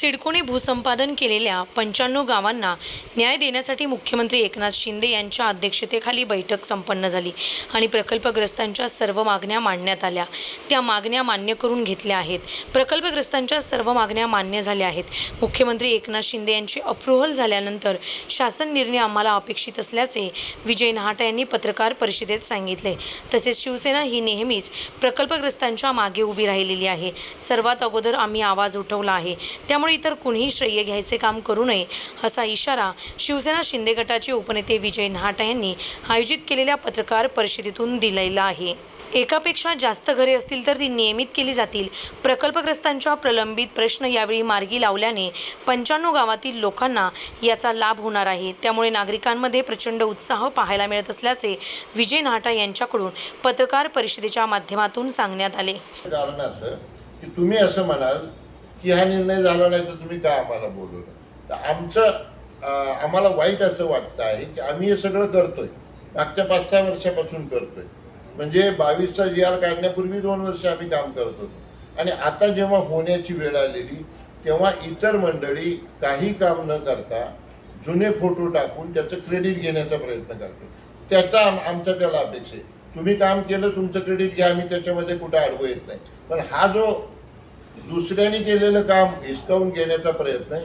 सिडकोने भूसंपादन केलेल्या पंच्याण्णव गावांना न्याय देण्यासाठी मुख्यमंत्री एकनाथ शिंदे यांच्या अध्यक्षतेखाली बैठक संपन्न झाली आणि प्रकल्पग्रस्तांच्या सर्व मागण्या मांडण्यात आल्या. त्या मागण्या मान्य करून घेतल्या आहेत. प्रकल्पग्रस्तांच्या सर्व मागण्या मान्य झाल्या आहेत. मुख्यमंत्री एकनाथ शिंदे यांची अप्रुव्हल झाल्यानंतर शासन निर्णय आम्हाला अपेक्षित असल्याचे विजय नहाटा यांनी पत्रकार परिषदेत सांगितले. तसेच शिवसेना ही नेहमीच प्रकल्पग्रस्तांच्या मागे उभी राहिलेली आहे. सर्वात अगोदर आम्ही आवाज उठवला आहे. त्यामुळे इतर कुणीही श्रेय घ्यायचे काम करू नये असा इशारा शिवसेना शिंदे गटाचे उपनेते विजय नहाटा यांनी आयोजित केलेल्या पत्रकार परिषदेतून दिलेला आहे. एकापेक्षा जास्त घरे असतील तर ती नियमित केली जातील. प्रकल्पग्रस्तांच्या प्रलंबित प्रश्न यावेळी मार्गी लावल्याने पंच्याण्णव गावातील लोकांना याचा लाभ होणार आहे. त्यामुळे नागरिकांमध्ये प्रचंड उत्साह पाहायला मिळत असल्याचे विजय नाटा यांच्याकडून पत्रकार परिषदेच्या माध्यमातून सांगण्यात आले. की तुम्ही असं म्हणाल की हा निर्णय झाला नाही तर तुम्ही का आम्हाला बोलवलं? तर आमचं आम्हाला वाईट असं वाटतं आहे की आम्ही हे सगळं करतोय. मागच्या पाच सहा वर्षापासून करतोय. म्हणजे बावीसचा जी आर काढण्यापूर्वी दोन वर्ष आम्ही काम करत होतो. आणि आता जेव्हा होण्याची वेळ आलेली तेव्हा इतर मंडळी काही काम न करता जुने फोटो टाकून त्याचं क्रेडिट घेण्याचा प्रयत्न करतो त्याचा आम आमचा त्याला अपेक्षा आहे. तुम्ही काम केलं तुमचं क्रेडिट घ्या आम्ही त्याच्यामध्ये कुठं अडवू येत नाही. पण हा जो दुसऱ्याने केलेलं काम हिसकावून घेण्याचा प्रयत्न आहे.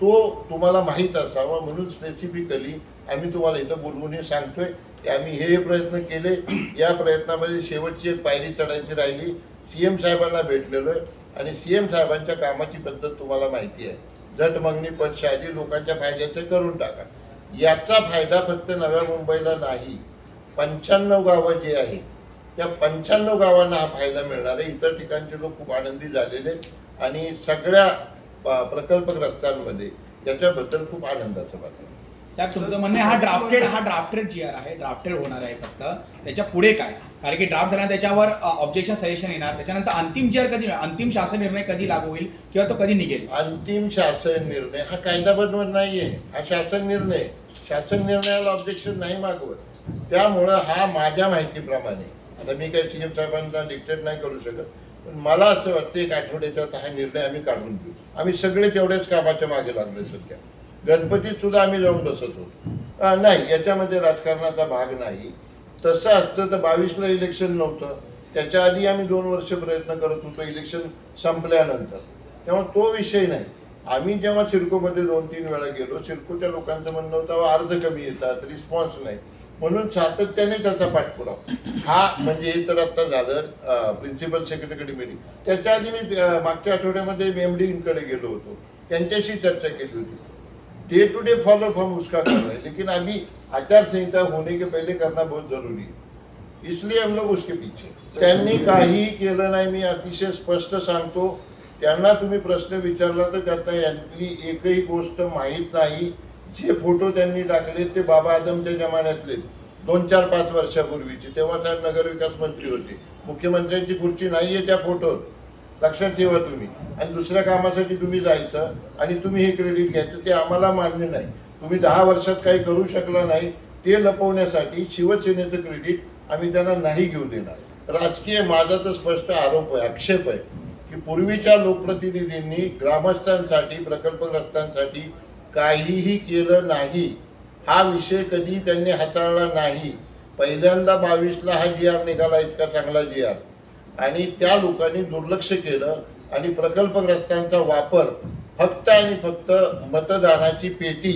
तो तुम्हाला माहीत असावा म्हणून स्पेसिफिकली आम्ही तुम्हाला इथं बोलवून हे सांगतोय की आम्ही हे प्रयत्न केले. या प्रयत्नामध्ये शेवटची एक पायरी चढायची राहिली. सी एम साहेबांना भेटलेलो आहे आणि सी एम साहेबांच्या कामाची पद्धत तुम्हाला माहिती आहे. झट मागणी पदशाही लोकांच्या फायद्याचे करून टाका. याचा फायदा फक्त नव्या मुंबईला नाही. पंच्याण्णव गावं जी आहेत त्या पंच्याण्णव गावांना हा फायदा मिळणार आहे. इतर ठिकाणचे लोक खूप आनंदी झालेले आणि सगळ्या प्रकल्पग्रस्तांमध्ये याच्याबद्दल खूप आनंदाचं वाटतं साहेब तुमचं म्हणणं हा ड्राफ्टेड हा ड्राफ्टेड जी आर आहे. ड्राफ्टेड होणार आहे फक्त. त्याच्या पुढे काय? कारण की ड्राफ्ट झाल्यानंतर त्याच्यावर ऑब्जेक्शन सजेशन येणार. त्याच्यानंतर अंतिम जी आर कधी अंतिम शासन निर्णय कधी लागू होईल किंवा तो कधी निघेल? अंतिम शासन निर्णय हा कायदा बनवत नाहीये. हा शासन निर्णय. शासन निर्णयाला ऑब्जेक्शन नाही मागवत. त्यामुळं हा माझ्या माहितीप्रमाणे आता मी काही सीएम साहेबांना डिक्टेट नाही करू शकत पण मला असं वाटतं एक आठवड्याच्या आत हा निर्णय आम्ही काढून घेऊ. आम्ही सगळे तेवढ्याच कामाच्या मागे लागलोय सध्या. गणपतीत सुद्धा आम्ही जाऊन बसत होतो. नाही याच्यामध्ये राजकारणाचा भाग नाही. तसं असतं तर बावीसला इलेक्शन नव्हतं. त्याच्या आधी आम्ही दोन वर्ष प्रयत्न करत होतो इलेक्शन संपल्यानंतर. तेव्हा तो विषय नाही. आम्ही जेव्हा सिडकोमध्ये दोन तीन वेळा गेलो सिडकोच्या लोकांचं म्हणणं होतं अर्ज कमी येतात रिस्पॉन्स नाही. म्हणून सातत्याने त्याचा पाठपुरावा. हा म्हणजे हे तर आता झालं प्रिन्सिपल सेक्रेटरीकडे मीटिंग त्याच्या आधी मी मागच्या आठवड्यामध्ये एम डीकडे गेलो होतो. त्यांच्याशी चर्चा केली होती. डे टू डे फॉलो हम उसका कर रहे हैं लेकिन अभी आचारसंहिता होणे होने के पहले करना बहुत जरूरी है. इसलिए हम लोग उसके पीछे त्यांनी काही केलं नाही. मी अतिशय स्पष्ट सांगतो. त्यांना तुम्ही प्रश्न विचारला तर त्यांना यातली एकही गोष्ट माहीत नाही. जे फोटो त्यांनी टाकले ते बाबा आदमच्या जमान्यातले दोन चार पाच वर्षापूर्वीचे. तेव्हा साहेब नगरविकास मंत्री होते. मुख्यमंत्र्यांची खुर्ची नाहीये त्या फोटोत लक्षात ठेवा तुम्ही. आणि दुसऱ्या कामासाठी तुम्ही जायचं आणि तुम्ही हे क्रेडिट घ्यायचं ते आम्हाला मान्य नाही. तुम्ही दहा वर्षात काही करू शकला नाही ते लपवण्यासाठी शिवसेनेचं क्रेडिट आम्ही त्यांना नाही घेऊ देणार. राजकीय माझा तर स्पष्ट आरोप आहे आक्षेप आहे की पूर्वीच्या लोकप्रतिनिधींनी ग्रामस्थांसाठी प्रकल्पग्रस्तांसाठी काहीही केलं नाही. हा विषय कधी त्यांनी हाताळला नाही. पहिल्यांदा बावीसला हा जी आर निघाला इतका चांगला जी आर. आणि त्या लोकांनी दुर्लक्ष केलं आणि प्रकल्पग्रस्तांचा वापर फक्त आणि फक्त मतदानाची पेटी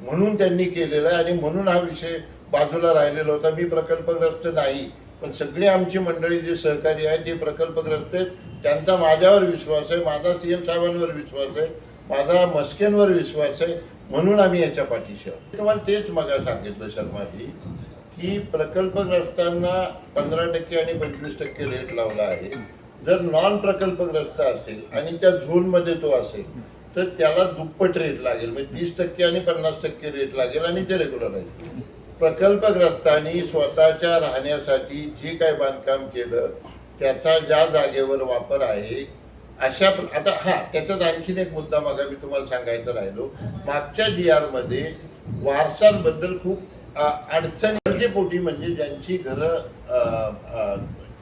म्हणून त्यांनी केलेला आहे आणि म्हणून हा विषय बाजूला राहिलेला होता. मी प्रकल्पग्रस्त नाही पण सगळी आमची मंडळी जे सहकारी आहेत ते प्रकल्पग्रस्त आहेत. त्यांचा माझ्यावर विश्वास आहे माझा सी एम साहेबांवर विश्वास आहे माझा मस्केंवर विश्वास आहे. म्हणून आम्ही याच्या पाठीशी आहोत. तुम्हाला तेच मगा सांगितलं शर्माजी की प्रकल्पग्रस्तांना पंधरा टक्के आणि पंचवीस टक्के रेट लावला आहे. जर नॉन प्रकल्पग्रस्त असेल आणि त्या झोनमध्ये तो असेल तर त्याला दुप्पट रेट लागेल. म्हणजे तीस टक्के आणि पन्नास टक्के रेट लागेल आणि ते रेग्युलर आहे प्रकल्पग्रस्तांनी स्वतःच्या राहण्यासाठी जे काय बांधकाम केलं त्याचा ज्या जागेवर वापर आहे अशा आता हा त्याच्यात आणखीन एक मुद्दा मगा मी तुम्हाला सांगायचं राहिलो. मागच्या जी आरमध्ये वारसांबद्दल खूप अडचणी गरजेपोटी म्हणजे ज्यांची घरं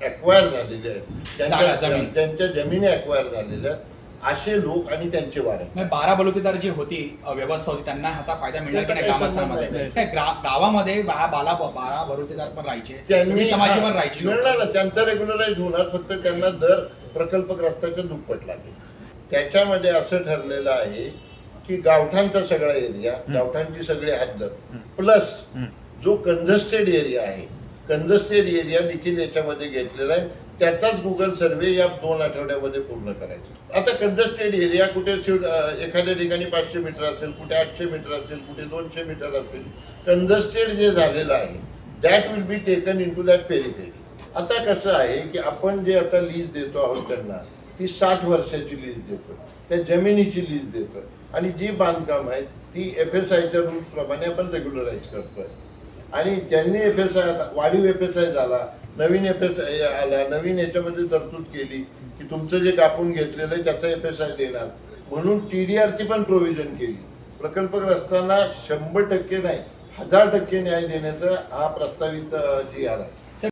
अक्वायर झालेली आहेत. जागा, ज्यांच्या जमीन. अक्वायर झालेल्या आहेत असे लोक आणि त्यांचे वारस. बारा बलुतेदार जी होती व्यवस्था होती त्यांना ह्याचा फायदा मिळणार की नाही ग्रामस्थांमध्ये? गावामध्ये बाला बारा बलुतेदार पण राहायचे. त्यांनी समाजी पण राहायची. मिळणार ना त्यांचं रेग्युलराईज होणार फक्त त्यांना दर प्रकल्पग्रस्ताच्या दुप्पट लागेल त्याच्यामध्ये असं ठरलेलं आहे की गावठाणचा सगळा एरिया गावठाणची सगळी हद्द प्लस जो कंजस्टेड एरिया आहे कंजस्टेड एरिया देखील याच्यामध्ये घेतलेला आहे. त्याचाच गुगल सर्वे या दोन आठवड्यामध्ये पूर्ण करायचा. आता कंजस्टेड एरिया कुठे एखाद्या ठिकाणी पाचशे मीटर असेल कुठे आठशे मीटर असेल कुठे दोनशे मीटर असेल. कंजस्टेड जे झालेलं आहे that will be taken into that periphery आता कसं आहे की आपण जे आता लीज देतो आहोत त्यांना ती साठ वर्षाची लीज देतो त्या जमिनीची लीज देतो आणि जी बांधकाम आहे ती एफ एस आयच्या रूल्स प्रमाणे आपण रेग्युलराईज करतोय. आणि ज्यांनी एफ एस आय वाढीव एफ एस आय झाला नवीन एफ एस आय आला नवीन याच्यामध्ये तरतूद केली की तुमचं जे कापून घेतलेलं आहे त्याचा एफ एस आय देणार. म्हणून टी डी आरची पण प्रोव्हिजन केली. प्रकल्पग्रस्तांना शंभर टक्के नाही हजार टक्के न्याय देण्याचा हा प्रस्तावित जी आर आहे.